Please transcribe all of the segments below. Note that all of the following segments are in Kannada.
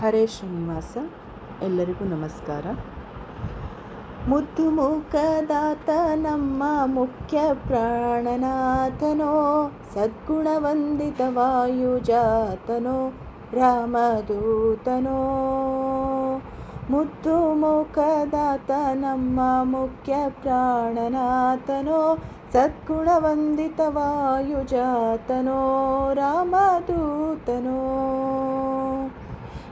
ಹರೇ ಶ್ರೀನಿವಾಸ, ಎಲ್ಲರಿಗೂ ನಮಸ್ಕಾರ. ಮುದ್ದು ಮುಖದಾತ ನಮ್ಮ ಮುಖ್ಯ ಪ್ರಾಣನಾಥನೋ ಸದ್ಗುಣವಂದಿತ ವಾಯುಜಾತನೋ ರಾಮದೂತನೋ. ಮುದ್ದು ಮುಖದಾತ ನಮ್ಮ ಮುಖ್ಯ ಪ್ರಾಣನಾಥನೋ ಸದ್ಗುಣವಂದಿತ ವಾಯುಜಾತನೋ ರಾಮದೂತನೋ.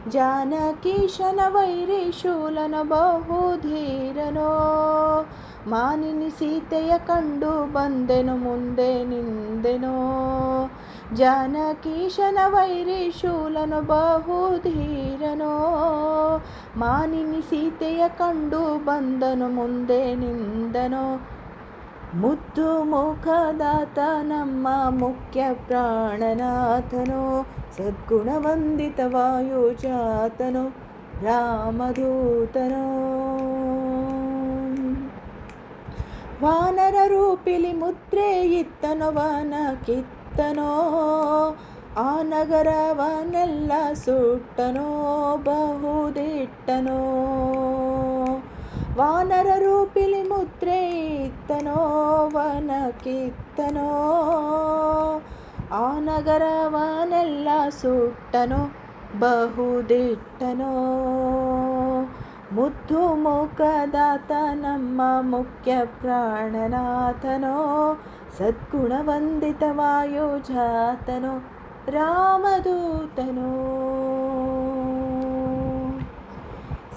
ಜಾನಕೀಶನ ವೈರಿ ಶೂಲನ ಬಹುಧೀರನೋ. ಮಾನಿನಿ ಸೀತೆಯ ಕಂಡು ಬಂದೆನು ಮುಂದೆ ನಿಂದೆನೋ. ಜಾನಕೀಶನ ವೈರಿ ಶೂಲನು ಬಹುಧೀರನೋ. ಮಾನಿನಿ ಸೀತೆಯ ಕಂಡು ಬಂದನು ಮುಂದೆ ನಿಂದನೋ. ಮುದ್ದು ಮುಖದಾತ ನಮ್ಮ ಮುಖ್ಯ ಪ್ರಾಣನಾಥನೋ ಸದ್ಗುಣವಂದಿತ ವಾಯುಜಾತನೋ ರಾಮದೂತನೋ. ವಾನರ ರೂಪಿಲಿ ಮುದ್ರೆ ಇತ್ತನೋ ವನ ಕಿತ್ತನೋ, ಆ ನಗರವನ್ನೆಲ್ಲ ಸುಟ್ಟನೋ, ಬಹುದಿಟ್ಟನೋ. ವಾನರ ರೂಪಿಲಿ ಮುದ್ರೆ ಇತ್ತನೋ ವನ ಕಿತ್ತನೋ ಆ ನಗರವನೆಲ್ಲ ಸುಟ್ಟನೋ, ಬಹುದಿಟ್ಟನೋ. ಮುದ್ದು ಮುಖದಾತ ನಮ್ಮ ಮುಖ್ಯ ಪ್ರಾಣನಾಥನೋ, ಸದ್ಗುಣವಂದಿತ ವಾಯುಜಾತನೋ ರಾಮದೂತನೋ.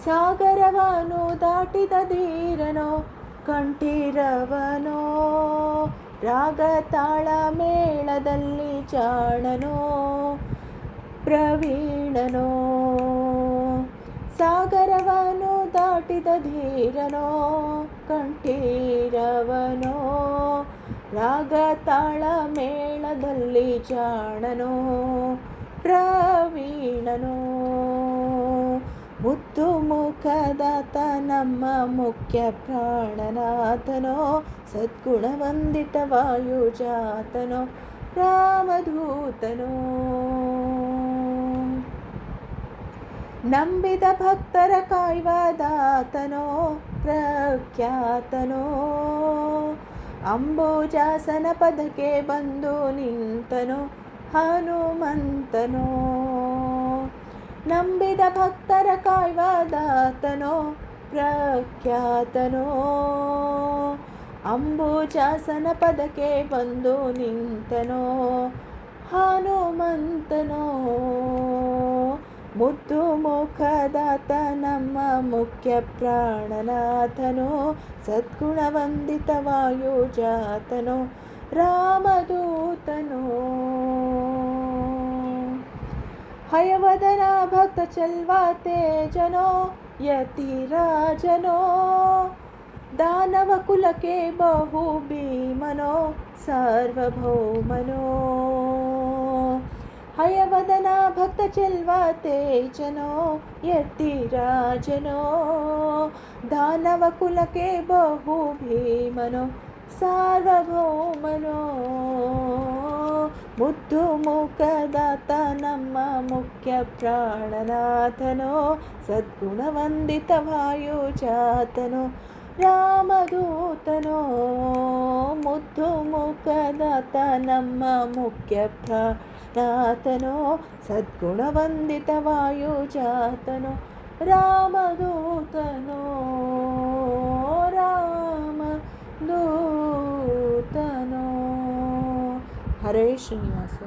ಸಾಗರವನು ದಾಟಿದ ಧೀರನೋ, ಕಂಠೀರವನೋ ರಾಗ ತಾಳ ಮೇಳದಲ್ಲಿ ಚಾಣನೋ, ಪ್ರವೀಣನೋ. ಸಾಗರವನು ದಾಟಿದ ಧೀರನೋ, ಕಂಠೀರವನೋ ರಾಗ ತಾಳ ಮೇಳದಲ್ಲಿ ಚಾಣನೋ ಪ್ರವೀಣನೋ ಮುಖದಾತ ನಮ್ಮ ಮುಖ್ಯ ಪ್ರಾಣನಾಥನೋ ಸದ್ಗುಣವಂದಿತ ವಾಯುಜಾತನೋ ರಾಮದೂತನೋ ನಂಬಿದ ಭಕ್ತರ ಕಾಯ್ವದಾತನೋ ಪ್ರಖ್ಯಾತನೋ. ಅಂಬೋಜಾಸನ ಪದಕ್ಕೆ ಬಂದು ನಿಂತನೋ, ಹನುಮಂತನೋ. ನಂಬಿದ ಭಕ್ತರ ಕಾಯ್ವದಾತನೋ ಪ್ರಖ್ಯಾತನೋ ಅಂಬುಜಾಸನ ಪದಕ್ಕೆ ಬಂದು ನಿಂತನೋ ಹನುಮಂತನೋ ಮುದ್ದು ಮುಖದಾತ ನಮ್ಮ ಮುಖ್ಯ ಪ್ರಾಣನಾಥನೋ ಸದ್ಗುಣವಂದಿತ ವಾಯುಜಾತನೋ ರಾಮದೂತನೋ हयवदना भक्तचल्वाते जनो यतिराजनो दानवकुलके बहु भीमनो सार्वभौमनो। हयवदना भक्तचल्वाते जनो यतिराजनो दानवकुलके बहु भीमनो सार्वभौमनो। ಕುಲಕ್ಕೆ ಬಹು ಭೀಮನೋ ಸಾರ್ವಭೌಮನೋ ಮುದ್ದು ಮುಖದಾತ ನಮ್ಮ ಮುಖ್ಯ ಪ್ರಾಣನಾಥನೋ ಸದ್ಗುಣವಂದಿತ ವಾಯುಜಾತನೋ ರಾಮದೂತನೋ ಮುದ್ದು ಮುಖದಾತ ನಮ್ಮ ಮುಖ್ಯ ಪ್ರಾಣನಾಥನೋ ಸದ್ಗುಣವಂದಿತ ವಾಯುಜಾತನೋ ರಾಮದೂತನೋ ದೂತನೋ ಹರೇ ಶ್ರೀನಿವಾಸ